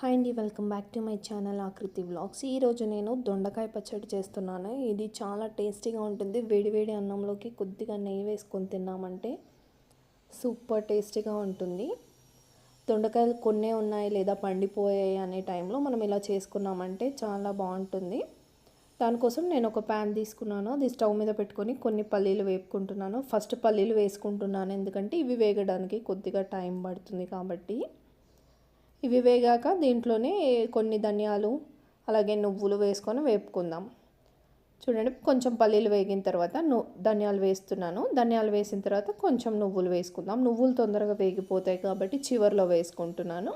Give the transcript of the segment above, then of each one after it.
Hi అండి welcome back to my channel Aakruthi vlogs ఈరోజు నేను దొండకాయ పచ్చడి చేస్తున్నాను. ఇది చాలా టేస్టీగా ఉంటుంది. వేడివేడి అన్నంలోకి కొద్దిగా నెయ్యి వేసుకొని తిన్నామంటే సూపర్ టేస్టీగా ఉంటుంది. దొండకాయలు కొన్నే ఉన్నాయి లేదా పండిపోయాయి అనే టైంలో మనం ఇలా చేసుకున్నామంటే చాలా బాగుంటుంది. దానికోసం నేను ఒక ప్యాన్ తీసుకున్నాను. అది స్టవ్ మీద పెట్టుకొని కొన్ని పల్లీలు వేపుకుంటున్నాను. ఫస్ట్ పల్లీలు వేసుకుంటున్నాను ఎందుకంటే ఇవి వేగడానికి కొద్దిగా టైం పడుతుంది కాబట్టి. ఇవి వేగాక దీంట్లోనే కొన్ని ధనియాలు అలాగే నువ్వులు వేసుకొని వేపుకుందాం. చూడండి కొంచెం పల్లీలు వేగిన తర్వాత ను ధనియాలు వేస్తున్నాను. ధనియాలు వేసిన తర్వాత కొంచెం నువ్వులు వేసుకుందాం. నువ్వులు తొందరగా వేగిపోతాయి కాబట్టి చివరిలో వేసుకుంటున్నాను.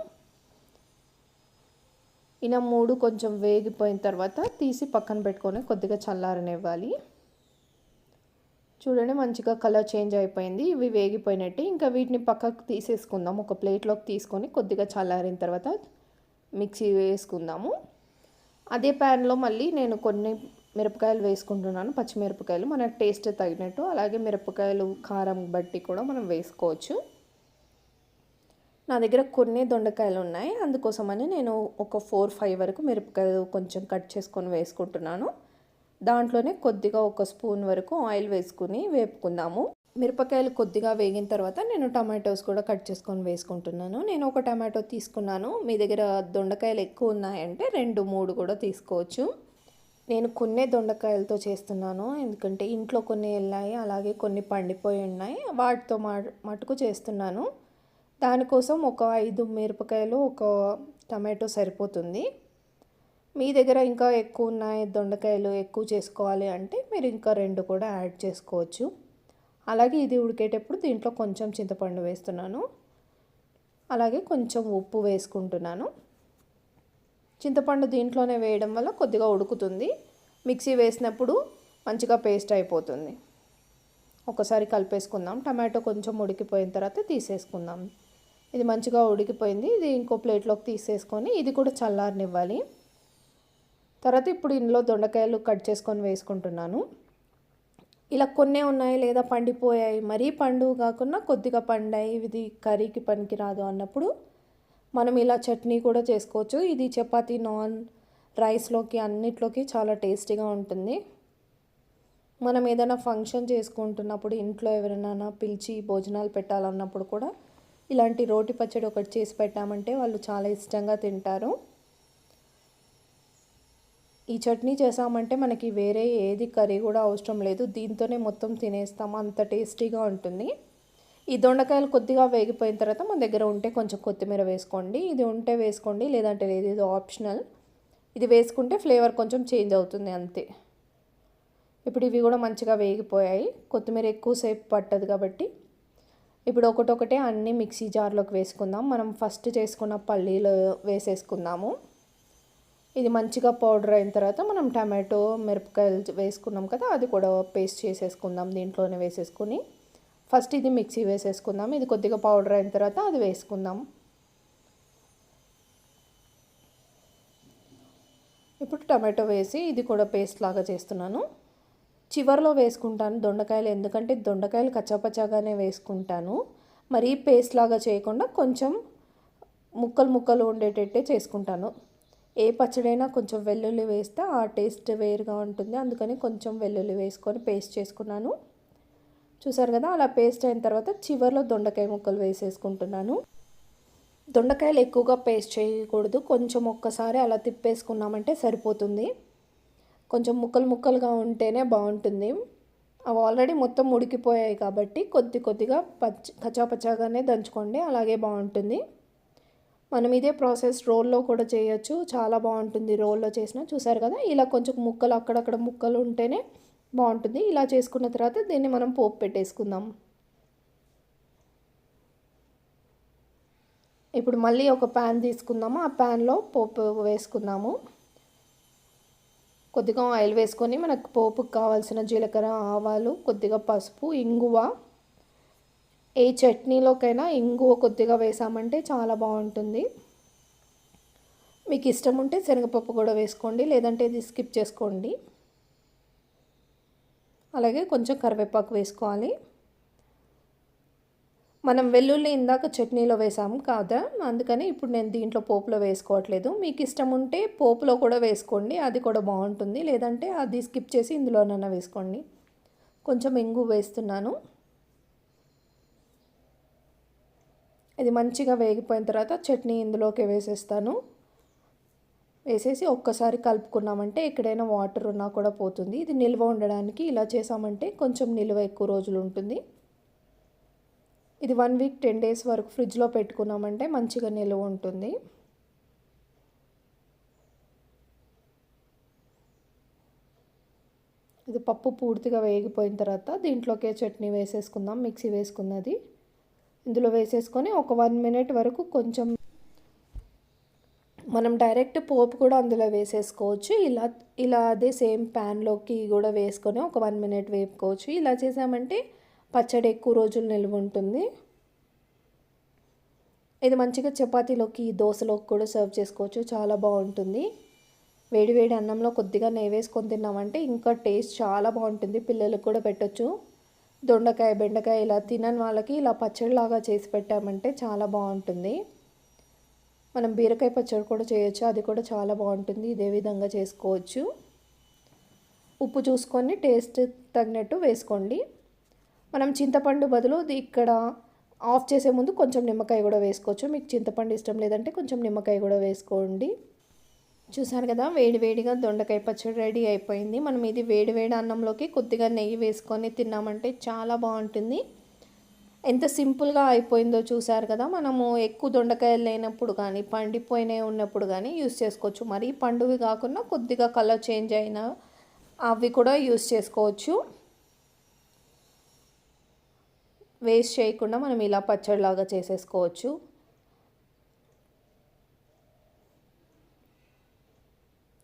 ఇలా మూడు కొంచెం వేగిపోయిన తర్వాత తీసి పక్కన పెట్టుకొని కొద్దిగా చల్లారనివ్వాలి. చూడండి మంచిగా కలర్ చేంజ్ అయిపోయింది. ఇవి వేగిపోయినట్టు. ఇంకా వీటిని పక్కకు తీసేసుకుందాం. ఒక ప్లేట్లోకి తీసుకొని కొద్దిగా చల్లారిన తర్వాత మిక్సీ వేసుకుందాము. అదే ప్యాన్లో మళ్ళీ నేను కొన్ని మిరపకాయలు వేసుకుంటున్నాను. పచ్చిమిరపకాయలు. మన టేస్ట్ తగినట్టు. అలాగే మిరపకాయలు కారం బట్టి కూడా మనం వేసుకోవచ్చు. నా దగ్గర కొన్ని దొండకాయలు ఉన్నాయి. అందుకోసమని నేను ఒక ఫోర్ ఫైవ్ వరకు మిరపకాయలు కొంచెం కట్ చేసుకొని వేసుకుంటున్నాను. దాంట్లోనే కొద్దిగా ఒక స్పూన్ వరకు ఆయిల్ వేసుకుని వేపుకుందాము. మిరపకాయలు కొద్దిగా వేగిన తర్వాత నేను టమాటోస్ కూడా కట్ చేసుకొని వేసుకుంటున్నాను. నేను ఒక టమాటో తీసుకున్నాను. మీ దగ్గర దొండకాయలు ఎక్కువ ఉన్నాయంటే రెండు మూడు కూడా తీసుకోవచ్చు. నేను కొన్ని దొండకాయలతో చేస్తున్నాను. ఎందుకంటే ఇంట్లో కొన్ని వెళ్ళాయి అలాగే కొన్ని పండిపోయి ఉన్నాయి. వాటితో మటుకు చేస్తున్నాను. దానికోసం ఒక ఐదు మిరపకాయలు ఒక టమాటో సరిపోతుంది. మీ దగ్గర ఇంకా ఎక్కువ ఉన్నాయి దొండకాయలు ఎక్కువ చేసుకోవాలి అంటే మీరు ఇంకా రెండు కూడా యాడ్ చేసుకోవచ్చు. అలాగే ఇది ఉడికేటప్పుడు దీంట్లో కొంచెం చింతపండు వేస్తున్నాను. అలాగే కొంచెం ఉప్పు వేసుకుంటున్నాను. చింతపండు దీంట్లోనే వేయడం వల్ల కొద్దిగా ఉడుకుతుంది. మిక్సీ వేసినప్పుడు మంచిగా పేస్ట్ అయిపోతుంది. ఒకసారి కలిపేసుకుందాం. టమాటో కొంచెం ఉడికిపోయిన తర్వాత తీసేసుకుందాం. ఇది మంచిగా ఉడికిపోయింది. ఇది ఇంకో ప్లేట్లోకి తీసేసుకొని ఇది కూడా చల్లారనివ్వాలి. తర్వాత ఇప్పుడు ఇందులో దొండకాయలు కట్ చేసుకొని వేసుకుంటున్నాను. ఇలా కొన్నే ఉన్నాయి లేదా పండిపోయాయి. మరీ పండు కాకుండా కొద్దిగా పండాయి. ఇది కర్రీకి పనికి రాదు అన్నప్పుడు మనం ఇలా చట్నీ కూడా చేసుకోవచ్చు. ఇది చపాతీ నాన్ రైస్లోకి అన్నిట్లోకి చాలా టేస్టీగా ఉంటుంది. మనం ఏదైనా ఫంక్షన్ చేసుకుంటున్నప్పుడు ఇంట్లో ఎవరైనా పిలిచి భోజనాలు పెట్టాలన్నప్పుడు కూడా ఇలాంటి రోటి పచ్చడి ఒకటి చేసి పెట్టామంటే వాళ్ళు చాలా ఇష్టంగా తింటారు. ఈ చట్నీ చేసామంటే మనకి వేరే ఏది కర్రీ కూడా అవసరం లేదు. దీంతోనే మొత్తం తినేస్తాము అంత టేస్టీగా ఉంటుంది. ఈ దొండకాయలు కొద్దిగా వేగిపోయిన తర్వాత మన దగ్గర ఉంటే కొంచెం కొత్తిమీర వేసుకోండి. ఇది ఉంటే వేసుకోండి. లేదంటే లేదు ఇది ఆప్షనల్. ఇది వేసుకుంటే ఫ్లేవర్ కొంచెం చేంజ్ అవుతుంది అంతే. ఇప్పుడు ఇవి కూడా మంచిగా వేగిపోయాయి. కొత్తిమీర ఎక్కువసేపు పట్టదు కాబట్టి. ఇప్పుడు ఒకటొకటే అన్నీ మిక్సీ జార్లోకి వేసుకుందాం. మనం ఫస్ట్ చేసుకున్న పల్లీలు వేసేసుకుందాము. ఇది మంచిగా పౌడర్ అయిన తర్వాత మనం టమాటో మిరపకాయలు వేసుకున్నాం కదా అది కూడా పేస్ట్ చేసేసుకుందాం దీంట్లోనే వేసేసుకుని. ఫస్ట్ ఇది మిక్సీ వేసేసుకుందాం. ఇది కొద్దిగా పౌడర్ అయిన తర్వాత అది వేసుకుందాం. ఇప్పుడు టమాటో వేసి ఇది కూడా పేస్ట్ లాగా చేస్తున్నాను. చివరిలో వేసుకుంటాను దొండకాయలు ఎందుకంటే దొండకాయలు కచ్చాపచ్చాగానే వేసుకుంటాను. మరీ పేస్ట్ లాగా చేయకుండా కొంచెం ముక్కలు ముక్కలు ఉండేటట్టే చేసుకుంటాను. ఏ పచ్చడైనా కొంచెం వెల్లుల్లి వేస్తే ఆ టేస్ట్ వేరుగా ఉంటుంది. అందుకని కొంచెం వెల్లుల్లి వేసుకొని పేస్ట్ చేసుకున్నాను. చూసారు కదా అలా పేస్ట్ అయిన తర్వాత చివరిలో దొండకాయ ముక్కలు వేసేసుకుంటున్నాను. దొండకాయలు ఎక్కువగా పేస్ట్ చేయకూడదు. కొంచెం ఒక్కసారి అలా తిప్పేసుకున్నామంటే సరిపోతుంది. కొంచెం ముక్కలు ముక్కలుగా ఉంటేనే బాగుంటుంది. అవి ఆల్రెడీ మొత్తం ఉడికిపోయాయి కాబట్టి కొద్ది కొద్దిగా పచ్చ కచ్చాపచ్చాగానే దంచుకోండి. అలాగే బాగుంటుంది. మనం ఇదే ప్రాసెస్ రోల్లో కూడా చేయొచ్చు. చాలా బాగుంటుంది రోల్లో చేసిన. చూసారు కదా? ఇలా కొంచెం ముక్కలు అక్కడక్కడ ముక్కలు ఉంటేనే బాగుంటుంది. ఇలా చేసుకున్న తర్వాత దీన్ని మనం పోపు పెట్టేసుకుందాం. ఇప్పుడు మళ్ళీ ఒక ప్యాన్ తీసుకుందాము. ఆ ప్యాన్లో పోపు వేసుకుందాము. కొద్దిగా ఆయిల్ వేసుకొని మనకు పోపుకి కావాల్సిన జీలకర్ర ఆవాలు కొద్దిగా పసుపు ఇంగువ ఏ చట్నీలోకైనా ఇంగువ కొద్దిగా వేసామంటే చాలా బాగుంటుంది. మీకు ఇష్టం ఉంటే శనగపప్పు కూడా వేసుకోండి లేదంటే ఇది స్కిప్ చేసుకోండి. అలాగే కొంచెం కరివేపాకు వేసుకోవాలి. మనం వెల్లుల్లి ఇందాక చట్నీలో వేసాము కాదా? అందుకని ఇప్పుడు నేను దీంట్లో పోపులో వేసుకోవట్లేదు. మీకు ఇష్టం ఉంటే పోపులో కూడా వేసుకోండి అది కూడా బాగుంటుంది. లేదంటే అది స్కిప్ చేసి ఇందులోనన్నా వేసుకోండి. కొంచెం ఇంగు వేస్తున్నాను. ఇది మంచిగా వేగిపోయిన తర్వాత చట్నీ ఇందులోకి వేసేస్తాను. వేసేసి ఒక్కసారి కలుపుకున్నామంటే ఎక్కడైనా వాటర్ ఉన్నా కూడా పోతుంది. ఇది నిల్వ ఉండడానికి ఇలా చేసామంటే కొంచెం నిల్వ ఎక్కువ రోజులు ఉంటుంది. ఇది వన్ వీక్ టెన్ డేస్ వరకు ఫ్రిడ్జ్లో పెట్టుకున్నామంటే మంచిగా నిల్వ ఉంటుంది. ఇది పప్పు పూర్తిగా వేగిపోయిన తర్వాత దీంట్లోకే చట్నీ వేసేసుకుందాం మిక్సీ వేసుకున్నది. ఇందులో వేసేసుకొని ఒక వన్ మినిట్ వరకు కొంచెం మనం డైరెక్ట్ పోపు కూడా అందులో వేసేసుకోవచ్చు. ఇలా ఇలా అదే సేమ్ ప్యాన్లోకి కూడా వేసుకొని ఒక వన్ మినిట్ వేపుకోవచ్చు. ఇలా చేసామంటే పచ్చడి ఎక్కువ రోజులు నిల్వ ఉంటుంది. ఇది మంచిగా చపాతీలోకి దోశలోకి కూడా సర్వ్ చేసుకోవచ్చు. చాలా బాగుంటుంది. వేడి వేడి అన్నంలో కొద్దిగా నెయ్యి వేసుకొని తిన్నామంటే ఇంకా టేస్ట్ చాలా బాగుంటుంది. పిల్లలకు కూడా పెట్టచ్చు. దొండకాయ బెండకాయ ఇలా తినని వాళ్ళకి ఇలా పచ్చడిలాగా చేసి పెట్టామంటే చాలా బాగుంటుంది. మనం బీరకాయ పచ్చడి కూడా చేయొచ్చు అది కూడా చాలా బాగుంటుంది. ఇదే విధంగా చేసుకోవచ్చు. ఉప్పు చూసుకొని టేస్ట్ తగినట్టు వేసుకోండి. మనం చింతపండు బదులు ఇక్కడ ఆఫ్ చేసే ముందు కొంచెం నిమ్మకాయ కూడా వేసుకోవచ్చు. మీకు చింతపండు ఇష్టం లేదంటే కొంచెం నిమ్మకాయ కూడా వేసుకోండి. చూసారు కదా వేడివేడిగా దొండకాయ పచ్చడి రెడీ అయిపోయింది. మనం ఇది వేడివేడి అన్నంలోకి కొద్దిగా నెయ్యి వేసుకొని తిన్నామంటే చాలా బాగుంటుంది. ఎంత సింపుల్గా అయిపోయిందో చూసారు కదా మనము ఎక్కువ దొండకాయలు లేనప్పుడు కానీ పండిపోయినవి ఉన్నప్పుడు కానీ యూస్ చేసుకోవచ్చు. మరి పండువి కాకుండా కొద్దిగా కలర్ చేంజ్ అయిన అవి కూడా యూస్ చేసుకోవచ్చు. వేస్ట్ చేయకుండా మనం ఇలా పచ్చడిలాగా చేసేసుకోవచ్చు.